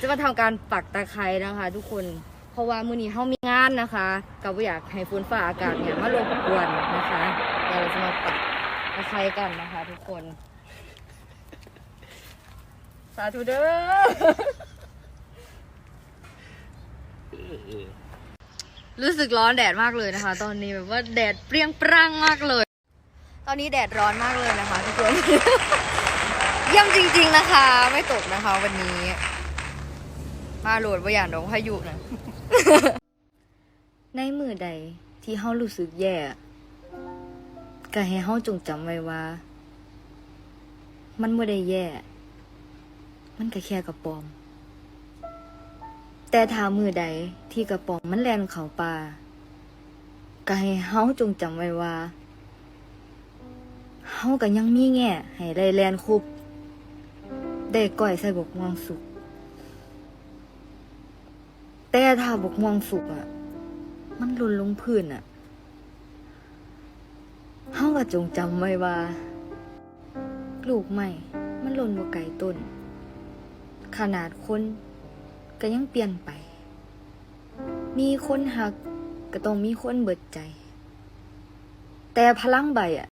จะมาทำการปักตะไคร้นะคะ ทุกคน เพราะว่ามื้อนี้เฮามีงานนะคะก็บ่อยากให้ฝนฟ้าอากาศเนี่ยมารบกวนนะคะเดี๋ยวเราจะมาปักตะไคร้กันนะคะ ทุกคน สาธุเด้อ รู้สึกร้อนแดดมากเลยนะคะ ตอนนี้แบบว่าแดดเปรี้ยงปร้างมากเลย ตอนนี้แดดร้อนมากเลยนะคะทุกคน เยี่ยมจริง ๆนะคะ ไม่ตกนะคะวันนี้ มาโหลดว่าอย่างดองพายุนะในมือใดที่เฮารู้สึกแย่ก็ให้เฮาจงจำไว้ว่า มันบ่ได้แย่ มันก็แค่กระปอม แต่ถ้ามือใดที่กระป๋อมมันแล่นเข้าป่าก็ให้เฮาจงจำไว้ว่าเฮาก็ยังมีแง่ให้ได้แลนคุบได้ก้อยใส่บกม่วงสุก แต่ถ้าบกม่วงสุกอะมันหล่นลงพื้นอะเฮาก็จงจำไว้ว่า ลูกใหม่มันหล่นบ่ไกลต้น ขนาดคนก็ยังเปลี่ยนไป มีคนหักก็ต้องมีคนเบิดใจ แต่พลังใบอะ